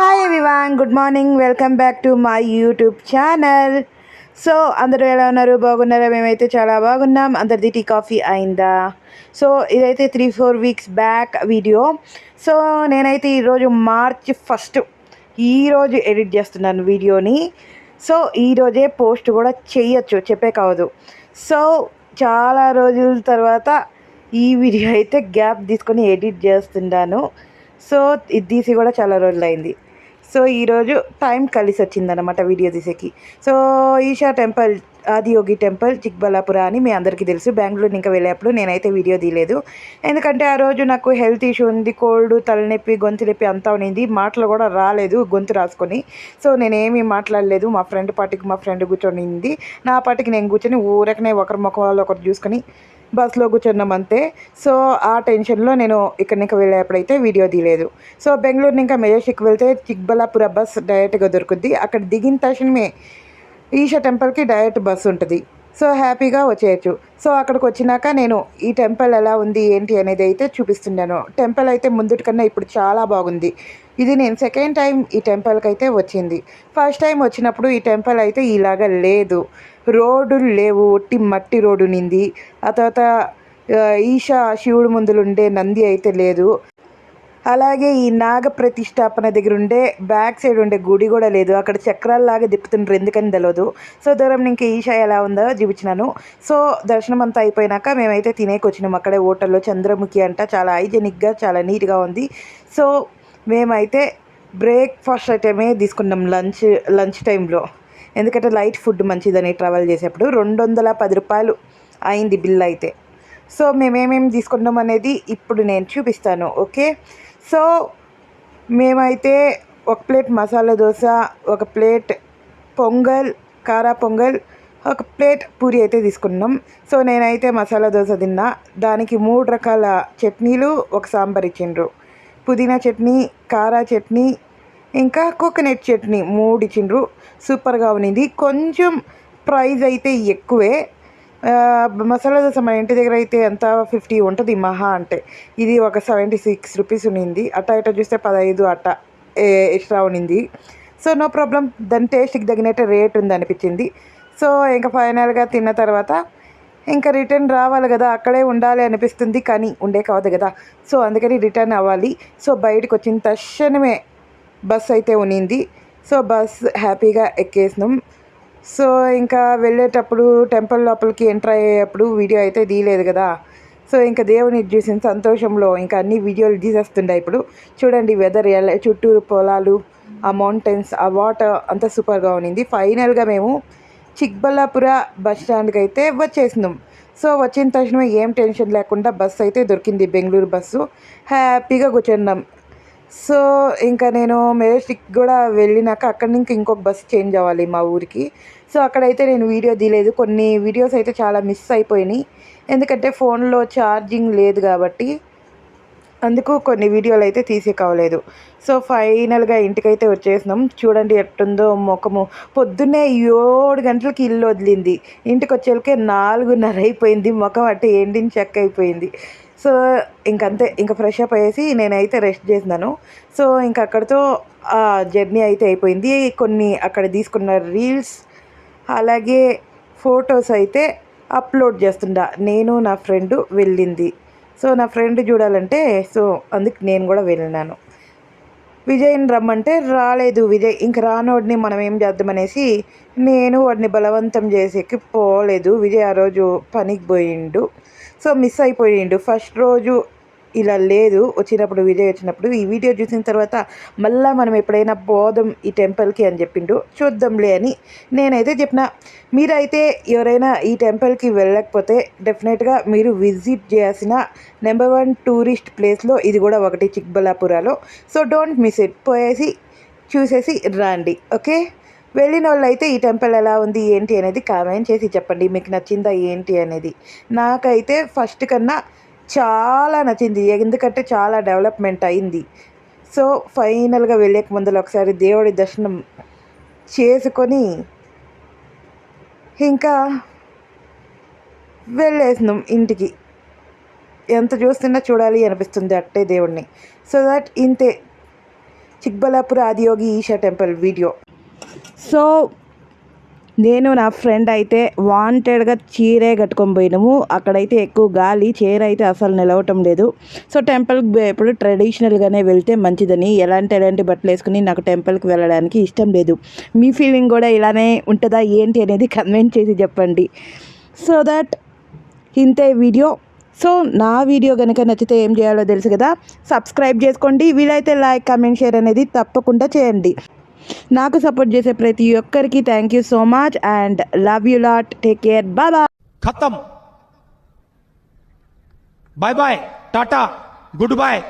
Hi everyone good morning welcome back to my YouTube channel so అందరూ ఎలా ఉన్నారు? బాగున్నారా? మేమైతే చాలా బాగున్నాం. అందరిది టీ కాఫీ అయిందా? సో ఇదైతే three four weeks back video so నేనైతే ఈరోజు మార్చ్ ఫస్ట్ ఈరోజు ఎడిట్ చేస్తున్నాను వీడియోని సో ఈరోజే పోస్ట్ కూడా చేయొచ్చు. చెప్పే కావదు సో చాలా రోజుల తర్వాత ఈ వీడియో అయితే గ్యాప్ తీసుకొని ఎడిట్ చేస్తున్నాను. సో ఇది తీసి కూడా చాలా రోజులైంది. సో ఈరోజు టైం కలిసి వచ్చిందనమాట వీడియో తీసేకి. So Isha temple Adiyogi temple Chikballapur అని మీ అందరికీ తెలుసు. బెంగళూరు ఇంకా వెళ్ళేప్పుడు నేనైతే వీడియో తీయలేదు. ఎందుకంటే ఆ రోజు నాకు హెల్త్ ఇష్యూ ఉంది కోల్డ్ తలనొప్పి గొంతు నొప్పి అంతా ఉన్నింది మాటలు కూడా రాలేదు గొంతు రాసుకొని. సో నేనేమీ మాట్లాడలేదు. మా ఫ్రెండ్ పాటికి మా ఫ్రెండ్ కూర్చొని నా పాటికి నేను కూర్చొని ఊరకనే ఒకరి ముఖం వాళ్ళు ఒకరు చూసుకొని బస్సులో కూర్చున్నాం అంతే సో ఆ టెన్షన్లో నేను ఇక్కడి నుంచి వెళ్ళేప్పుడైతే వీడియో తీయలేదు. సో బెంగళూరు ఇంకా మెజెస్టిక్ వెళ్తే చిక్బలాపుర బస్ డైరెక్ట్గా దొరుకుద్ది. అక్కడ దిగిన తక్షణమే ఈషా టెంపుల్కి డైరెక్ట్ బస్సు ఉంటుంది. సో హ్యాపీగా వచ్చేయచ్చు. సో అక్కడికి వచ్చినాక నేను ఈ టెంపుల్ ఎలా ఉంది ఏంటి అనేది అయితే చూపిస్తున్నాను టెంపుల్ అయితే ముందుటి కన్నా ఇప్పుడు చాలా బాగుంది. ఇది నేను సెకండ్ టైం ఈ టెంపుల్కి అయితే వచ్చింది. ఫస్ట్ టైం వచ్చినప్పుడు ఈ టెంపుల్ అయితే ఇలాగ లేదు. రోడ్డులు లేవు ఒట్టి మట్టి రోడ్డు నింది. ఆ తర్వాత ఆ, ఈషా శివుడు ముందులుండే నంది అయితే లేదు. అలాగే ఈ నాగ ప్రతిష్టాపన దగ్గర ఉండే బ్యాక్ సైడ్ ఉండే గుడి కూడా లేదు. అక్కడ చక్రాల్లాగా తిప్పుతుండ్రు ఎందుకని తెలియదు సో దూరం ఇంకా ఈషా ఎలా ఉందో చూపించినాను. సో దర్శనం అంతా అయిపోయినాక మేమైతే తినేకి వచ్చినాం అక్కడే హోటల్లో చంద్రముఖి అంట చాలా హైజెనిక్గా చాలా నీట్గా ఉంది. సో మేమైతే బ్రేక్ఫాస్ట్ ఐటమే తీసుకున్నాం లంచ్ లంచ్ టైంలో. ఎందుకంటే లైట్ ఫుడ్ మంచిదని ట్రావెల్ చేసేప్పుడు రెండు వందల పది రూపాయలు అయింది బిల్ అయితే. సో మేమేమేమి తీసుకున్నాం అనేది ఇప్పుడు నేను చూపిస్తాను ఓకే? సో మేమైతే ఒక ప్లేట్ మసాలా దోశ ఒక ప్లేట్ పొంగల్ కారా పొంగల్ ఒక ప్లేట్ పూరి అయితే తీసుకున్నాం. సో నేనైతే మసాలా దోశ తిన్నా. దానికి మూడు రకాల చట్నీలు ఒక సాంబార్ ఇచ్చిండ్రు. పుదీనా చట్నీ కారా చట్నీ ఇంకా కోకోనట్ చట్నీ మూడు ఇచ్చిండ్రు సూపర్గా ఉన్నింది. కొంచెం ప్రైస్ అయితే ఎక్కువే. మసాలా దోశ మన ఇంటి దగ్గర అయితే ఎంత ఫిఫ్టీ ఉంటుంది మహా అంటే. ఇది ఒక సెవెంటీ సిక్స్ రూపీస్ ఉన్నింది. అట్ట ఇట్ట చూస్తే పదహైదు అట్ట ఎక్స్ట్రా ఉన్నింది. So no problem. దాని టేస్ట్కి తగినట్టు రేట్ ఉంది అనిపించింది. సో ఇంకా ఫైనల్గా తిన్న తర్వాత ఇంకా రిటర్న్ రావాలి కదా అక్కడే ఉండాలి అనిపిస్తుంది కానీ ఉండే కావద్దు కదా. సో అందుకని రిటర్న్ అవ్వాలి. సో బయటకు వచ్చిన తక్షణమే బస్ అయితే ఉన్నింది సో బస్ హ్యాపీగా ఎక్కేసినాం. సో ఇంకా వెళ్ళేటప్పుడు టెంపుల్ లోపలికి ఎంటర్ అయ్యేటప్పుడు వీడియో అయితే తీయలేదు కదా. సో ఇంకా దేవుని చూసిన సంతోషంలో ఇంకా అన్ని వీడియోలు తీసేస్తుండే ఇప్పుడు. చూడండి వెదర్ ఎలా చుట్టూరు పొలాలు ఆ మౌంటైన్స్ ఆ వాటర్ అంతా సూపర్గా ఉన్నింది ఫైనల్గా మేము చిక్బల్లాపుర బస్ స్టాండ్కి అయితే వచ్చేసినాం. సో వచ్చిన తక్షణమే ఏం టెన్షన్ లేకుండా బస్సు అయితే దొరికింది బెంగళూరు బస్సు. హ్యాపీగా కూర్చున్నాం. సో ఇంకా నేను మెజెస్టిక్ కూడా వెళ్ళినాక అక్కడి నుంచి ఇంకొక బస్ చేంజ్ అవ్వాలి మా ఊరికి. సో అక్కడైతే నేను వీడియో తీయలేదు. కొన్ని వీడియోస్ అయితే చాలా మిస్ అయిపోయినాయి. ఎందుకంటే ఫోన్లో ఛార్జింగ్ లేదు కాబట్టి అందుకు కొన్ని వీడియోలు అయితే తీసి కావలేదు. సో ఫైనల్గా ఇంటికైతే వచ్చేసినాం. చూడండి ఎట్టుందో ముఖము. పొద్దున్నే ఏడు గంటలకి ఇల్లు వదిలింది. ఇంటికి వచ్చేళ్ళకే నాలుగున్నర అయిపోయింది. ముఖం అంటే ఎండిన చెక్క అయిపోయింది. సో ఇంకంతే ఇంకా ఫ్రెష్ అప్ అయ్యేసి నేనైతే రెస్ట్ చేసినాను. సో ఇంకా అక్కడితో ఆ జర్నీ అయితే అయిపోయింది. కొన్ని అక్కడ తీసుకున్న రీల్స్ అలాగే ఫొటోస్ అయితే అప్లోడ్ చేస్తుండా. నేను నా ఫ్రెండ్ వెళ్ళింది. సో నా ఫ్రెండ్ చూడాలంటే సో అందుకు నేను కూడా వెళ్ళినాను. విజయ్ని రమ్మంటే రాలేదు విజయ్. ఇంక రానోడిని మనం ఏం చేద్దామనేసి నేను వాడిని బలవంతం చేసేకి పోలేదు. విజయ్ ఆ రోజు పనికి పోయిండు. So miss అయిపోయిండు. ఫస్ట్ రోజు ఇలా లేదు వచ్చినప్పుడు విజయ్ వచ్చినప్పుడు ఈ వీడియో చూసిన తర్వాత మళ్ళీ మనం ఎప్పుడైనా పోదాం ఈ టెంపుల్కి అని చెప్పిండు చూద్దాంలే అని నేనైతే చెప్పిన. మీరైతే ఎవరైనా ఈ టెంపుల్కి వెళ్ళకపోతే డెఫినెట్గా మీరు విజిట్ చేయాల్సిన నెంబర్ వన్ టూరిస్ట్ ప్లేస్లో ఇది కూడా ఒకటి చిక్బలాపురాలో సో డోంట్ మిస్ ఇట్. పోయేసి చూసేసి రండి. ఓకే? వెళ్ళిన వాళ్ళైతే ఈ టెంపుల్ ఎలా ఉంది ఏంటి అనేది కామెంట్ చేసి చెప్పండి. మీకు నచ్చిందా ఏంటి అనేది. నాకైతే ఫస్ట్ కన్నా చాలా నచ్చింది. ఎందుకంటే చాలా డెవలప్మెంట్ అయింది. సో ఫైనల్గా వెళ్ళేక ముందర ఒకసారి దేవుడి దర్శనం చేసుకొని ఇంకా వెళ్ళేసినాం ఇంటికి. ఎంత చూస్తున్నా చూడాలి అనిపిస్తుంది అట్టే దేవుడిని సో దట్ ఇంతే. Chikballapur Adiyogi Isha temple video. So నేను నా ఫ్రెండ్ అయితే వాంటెడ్గా చీరే కట్టుకొని పోయినాము. అక్కడైతే ఎక్కువ గాలి చీర అయితే అసలు నిలవటం లేదు. సో టెంపుల్కి పోయేప్పుడు ట్రెడిషనల్గానే వెళ్తే మంచిదని. ఎలాంటి ఎలాంటి బట్టలు వేసుకుని నాకు టెంపుల్కి వెళ్ళడానికి ఇష్టం లేదు. మీ ఫీలింగ్ కూడా ఇలానే ఉంటుందా? ఏంటి అనేది కన్వెంట్ చేసి చెప్పండి. సో దట్ ఇంతే వీడియో. సో నా వీడియో కనుక నచ్చితే ఏం చేయాలో తెలుసు కదా? సబ్స్క్రైబ్ చేసుకోండి. వీలైతే లైక్ కామెంట్ షేర్ అనేది తప్పకుండా చేయండి. सपोर्ट प्रति ओखर की thank you so much and love you lot take care bye bye खत्म bye bye tata good bye